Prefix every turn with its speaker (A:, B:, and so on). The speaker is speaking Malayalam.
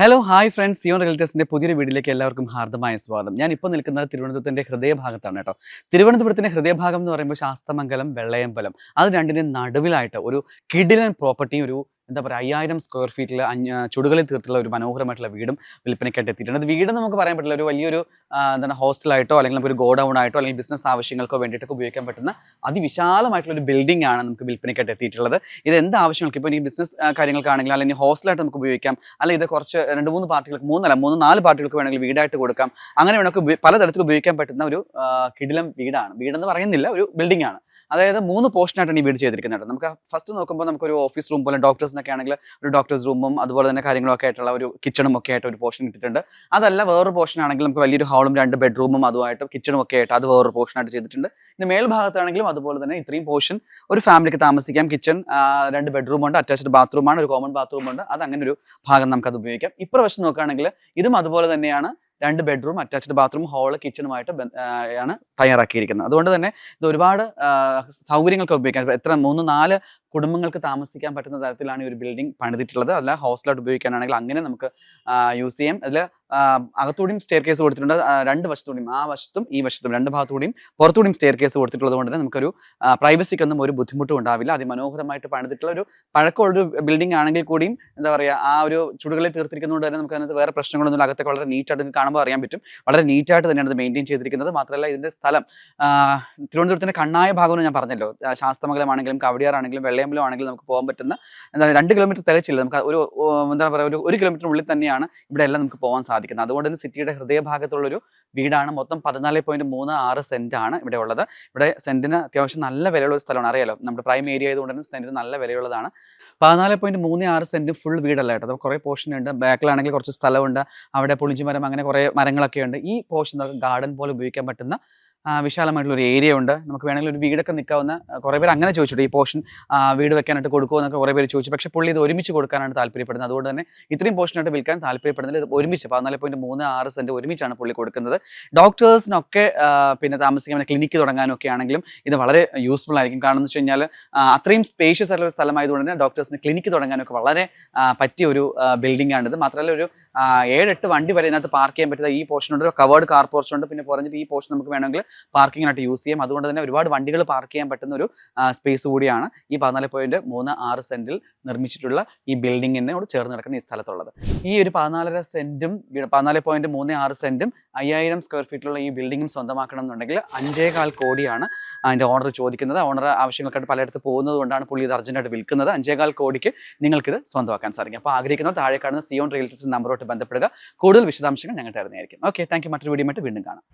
A: ഹലോ ഹായ് ഫ്രണ്ട്സ് സിയോൺ റിയൽറ്റേഴ്സിന്റെ പുതിയൊരു വീഡിയോയിലേക്ക് എല്ലാവർക്കും ഹാർദമായ സ്വാഗതം. ഞാൻ ഇപ്പോൾ നിൽക്കുന്നത് തിരുവനന്തപുരത്തിന്റെ ഹൃദയഭാഗത്താണ് കേട്ടോ. തിരുവനന്തപുരത്തിന്റെ ഹൃദയഭാഗം എന്ന് പറയുമ്പോൾ ശാസ്തമംഗലം വെള്ളയമ്പലം. അത് രണ്ടിന്റെ നടുവിലായിട്ട് ഒരു കിടിലൻ പ്രോപ്പർട്ടി ഒരു എന്താ പറയുക അയ്യായിരം സ്ക്വയർ ഫീറ്റിൽ ചുടുകളിൽ തീർത്തുള്ള ഒരു മനോഹരമായിട്ടുള്ള വീടും വിൽപ്പനയ്ക്കായിട്ട് എത്തിയിട്ടുണ്ട്. അത് വീട് നമുക്ക് പറയാൻ പറ്റില്ല ഒരു വലിയൊരു എന്താണ് ഹോസ്റ്റലായിട്ടോ അല്ലെങ്കിൽ നമുക്ക് ഒരു ഗോഡൗൺ ആയിട്ടോ അല്ലെങ്കിൽ ബിസിനസ് ആവശ്യങ്ങൾക്കോ വേണ്ടിയിട്ടൊക്കെ ഉപയോഗിക്കാൻ പറ്റുന്ന അതിവിശാലമായിട്ടുള്ള ഒരു ബിൽഡിംഗ് ആണ് നമുക്ക് വിൽപ്പനയ്ക്കായിട്ട് എത്തിയിട്ടുള്ളത്. ഇത് എന്ത് ആവശ്യങ്ങൾക്ക്? ഇപ്പോൾ ഈ ബിസിനസ് കാര്യങ്ങൾക്കാണെങ്കിലും അല്ലെങ്കിൽ ഹോസ്റ്റലായിട്ട് നമുക്ക് ഉപയോഗിക്കാം അല്ലെങ്കിൽ ഇത് കുറച്ച് രണ്ട് മൂന്ന് പാർട്ടികൾക്ക് മൂന്നല്ല മൂന്ന് നാല് പാർട്ടികൾക്ക് വേണമെങ്കിൽ വീടായിട്ട് കൊടുക്കാം. അങ്ങനെ വേണമെങ്കിൽ പലതരത്തിൽ ഉപയോഗിക്കാൻ പറ്റുന്ന ഒരു കിടിലം വീടാണ്. വീടെന്ന് പറയുന്നില്ല ഒരു ബിൽഡിംഗ് ആണ്. അതായത് മൂന്ന് പോർഷനായിട്ടാണ് ഈ വീട് ചെയ്തിരിക്കുന്നത്. നമുക്ക് ഫസ്റ്റ് നോക്കുമ്പോൾ നമുക്ക് ഒരു ഓഫീസ് റൂം പോലെ ഡോക്ടേഴ്സിനൊക്കെ ആണെങ്കിൽ ഒരു ഡോക്ടേഴ്സ് റൂമും അതുപോലെ തന്നെ കാര്യങ്ങളൊക്കെ ആയിട്ടുള്ള ഒരു കിച്ചണും ഒക്കെ ആയിട്ട് ഒരു പോർഷൻ കിട്ടിയിട്ടുണ്ട്. അതല്ല വേറൊരു പോർഷൻ ആണെങ്കിൽ നമുക്ക് വലിയൊരു ഹാളും രണ്ട് ബെഡ്റൂമും അതുമായിട്ട് കിച്ചണും ഒക്കെ ആയിട്ട് അത് വേറൊരു പോർഷൻ ആയിട്ട് ചെയ്തിട്ടുണ്ട്. പിന്നെ മേൽഭാഗത്താണെങ്കിലും അതുപോലെ തന്നെ ഇത്രയും പോർഷൻ ഒരു ഫാമിലിക്ക് താമസിക്കാം. കിച്ചൺ രണ്ട് ബെഡ്റൂം ഉണ്ട് അറ്റാച്ച്ഡ് ബാത്റൂമാണ് ഒരു കോമൺ ബാത്റൂം ഉണ്ട്. അത് അങ്ങനെ ഒരു ഭാഗം നമുക്ക് അത് ഉപയോഗിക്കാം. ഇപ്രാവശ്യം നോക്കുകയാണെങ്കിൽ ഇതും അതുപോലെ തന്നെയാണ്. രണ്ട് ബെഡ്റൂം അറ്റാച്ച്ഡ് ബാത്റൂം ഹാൾ കിച്ചണുമായിട്ട് ആണ് തയ്യാറാക്കിയിരിക്കുന്നത്. അതുകൊണ്ട് തന്നെ ഇത് ഒരുപാട് സൗകര്യങ്ങൾക്ക് ഉപയോഗിക്കാം. എത്ര മൂന്ന് നാല് കുടുംബങ്ങൾക്ക് താമസിക്കാൻ പറ്റുന്ന തരത്തിലാണ് ഈ ഒരു ബിൽഡിംഗ് പണിതിട്ടുള്ളത്. അല്ല ഹോസ്റ്റലായിട്ട് ഉപയോഗിക്കാനാണെങ്കിൽ അങ്ങനെ നമുക്ക് യൂസ് ചെയ്യാം. അതിൽ അകത്തൂടിയും സ്റ്റെയർ കേസ് കൊടുത്തിട്ടുണ്ട് രണ്ട് വശത്തൂടിയും ആ വശത്തും ഈ വശത്തും രണ്ട് ഭാഗത്തൂടിയും പുറത്തൂടിയും സ്റ്റെയർ കേസ് കൊടുത്തിട്ടുള്ളത് കൊണ്ട് തന്നെ നമുക്കൊരു പ്രൈവസിക്കൊന്നും ഒരു ബുദ്ധിമുട്ടും ഉണ്ടാവില്ല. അതിമനോഹരമായിട്ട് പണിതിട്ടുള്ള ഒരു പഴക്കമുള്ളൊരു ബിൽഡിംഗ് ആണെങ്കിൽ കൂടിയും എന്താ പറയുക ആ ഒരു ചുടുകളിൽ തീർത്തിരിക്കുന്നതുകൊണ്ട് തന്നെ നമുക്ക് അതിനകത്ത് വേറെ പ്രശ്നങ്ങളൊന്നും അകത്തൊക്കെ വളരെ നീറ്റായിട്ട് കാണുമ്പോൾ അറിയാൻ പറ്റും. വളരെ നീറ്റായിട്ട് തന്നെയാണ് അത് മെയിന്റെയിൻ ചെയ്തിരിക്കുന്നത്. മാത്രമല്ല ഇതിന്റെ സ്ഥലം തിരുവനന്തപുരത്തിന്റെ കണ്ണായ ഭാഗം ഞാൻ പറഞ്ഞല്ലോ. ശാസ്തമംഗലമാണെങ്കിലും കവടിയാറാണെങ്കിലും വെള്ളയമ്പലം ആണെങ്കിൽ നമുക്ക് പോകാൻ പറ്റുന്ന എന്താണ് രണ്ട് കിലോമീറ്റർ തികച്ചില്ല. നമുക്ക് ഒരു എന്താണ് എന്താ പറയുക ഒരു ഒരു കിലോമീറ്ററിനുള്ളിൽ തന്നെയാണ് ഇവിടെ എല്ലാം നമുക്ക് പോകാൻ സാധിക്കുന്നത്. അതുകൊണ്ട് തന്നെ സിറ്റിയുടെ ഹൃദയഭാഗത്തുള്ളൊരു വീടാണ്. മൊത്തം പതിനാല് പോയിന്റ് മൂന്ന് ആറ് സെന്റ് ആണ് ഇവിടെ ഉള്ളത്. ഇവിടെ സെന്റിന് അത്യാവശ്യം നല്ല വിലയുള്ള ഒരു സ്ഥലമാണ്. അറിയാലോ നമ്മുടെ പ്രൈം ഏരിയ ആയതുകൊണ്ട് തന്നെ സെന്റിന് നല്ല വിലയുള്ളതാണ്. പതിനാല് പോയിന്റ് മൂന്ന് ആറ് സെന്റ് ഫുൾ വീടല്ല കേട്ടോ. കുറേ പോർഷൻ ഉണ്ട്. ബാക്കിലാണെങ്കിൽ കുറച്ച് സ്ഥലമുണ്ട്. അവിടെ പുളിഞ്ചിമരം അങ്ങനെ കുറേ മരങ്ങളൊക്കെ ഉണ്ട്. ഈ പോർഷൻ ഗാർഡൻ പോലെ ഉപയോഗിക്കാൻ പറ്റുന്ന വിശാലമായിട്ടുള്ള ഒരു ഏരിയ ഉണ്ട്. നമുക്ക് വേണമെങ്കിൽ ഒരു വീടൊക്കെ നിൽക്കാവുന്ന കുറേ പേര് അങ്ങനെ ചോദിച്ചിട്ട് ഈ പോർഷൻ വീട് വെക്കാനായിട്ട് കൊടുക്കുമോ എന്നൊക്കെ കുറേ പേര് ചോദിച്ചു. പക്ഷേ പുള്ളി ഇത് ഒരുമിച്ച് കൊടുക്കാനാണ് താല്പര്യപ്പെടുന്നത്. അതുകൊണ്ട് തന്നെ ഇത്രയും പോർഷനായിട്ട് വിൽക്കാൻ താല്പര്യപ്പെടുന്നത് ഒരുമിച്ച് പതിനാല് പോയിന്റ് മൂന്ന് ആറ് സെന്റ് ഒരുമിച്ചാണ് പുള്ളി കൊടുക്കുന്നത്. ഡോക്ടേഴ്സിനൊക്കെ പിന്നെ താമസിക്കാൻ ക്ലിനിക്ക് തുടങ്ങാനൊക്കെ ആണെങ്കിലും ഇത് വളരെ യൂസ്ഫുൾ ആയിരിക്കും. കാരണം എന്ന് വെച്ച് കഴിഞ്ഞാൽ അത്രയും സ്പേഷ്യസ് ആയിട്ടുള്ള സ്ഥലമായതുകൊണ്ട് തന്നെ ഡോക്ടേഴ്സിന് ക്ലിനിക്ക് തുടങ്ങാനൊക്കെ വളരെ പറ്റിയ ഒരു ബിൽഡിംഗ് ആണിത്. മാത്രമല്ല ഒരു ഏഴെട്ട് വണ്ടി വരെ ഇതിനകത്ത് പാർക്ക് ചെയ്യാൻ പറ്റുന്ന ഈ പോർഷൻ ഉണ്ട്. കവേർഡ് കാർ പോർഷൻ ഉണ്ട്. പിന്നെ പറഞ്ഞിട്ട് ഈ പോർഷൻ നമുക്ക് വേണമെങ്കിൽ പാർക്കിങ്ങിനായിട്ട് യൂസ് ചെയ്യാം. അതുകൊണ്ട് തന്നെ ഒരുപാട് വണ്ടികൾ പാർക്ക് ചെയ്യാൻ പറ്റുന്ന ഒരു സ്പേസ് കൂടിയാണ് ഈ പതിനാല് പോയിന്റ് മൂന്ന് ആറ് സെന്റിൽ നിർമ്മിച്ചിട്ടുള്ള ഈ ബിൽഡിങ്ങിനോട് ചേർന്ന് കിടക്കുന്ന ഈ സ്ഥലത്തുള്ളത്. ഈ ഒരു പതിനാലര സെന്റും പതിനാല് പോയിന്റ് മൂന്ന് ആറ് സെന്റും അയ്യായിരം സ്ക്വയർ ഫീറ്റിലുള്ള ഈ ബിൽഡിങ്ങും സ്വന്തമാക്കണം എന്നുണ്ടെങ്കിൽ അഞ്ചേകാൽ കോടിയാണ് അതിന്റെ ഓണർ ചോദിക്കുന്നത്. ഓണർ ആവശ്യങ്ങൾക്കായിട്ട് പലയിടത്ത് പോകുന്നത് കൊണ്ടാണ് പുള്ളി ഇത് അർജന്റായിട്ട് വിൽക്കുന്നത്. അഞ്ചേകാൽ കോടിക്ക് നിങ്ങൾക്കിത് സ്വന്തമാക്കാൻ സാധിക്കും. അപ്പോൾ ആഗ്രഹിക്കുന്നവർ താഴെ കാണുന്ന സിയോൺ റിയൽറ്റേഴ്സ് നമ്പറോട്ട് ബന്ധപ്പെടുക. കൂടുതൽ വിശദാംശങ്ങൾ ഞങ്ങൾ തരുന്നതായിരിക്കും. ഓക്കെ താങ്ക് മറ്റൊരു വീഡിയോ വീണ്ടും കാണാം.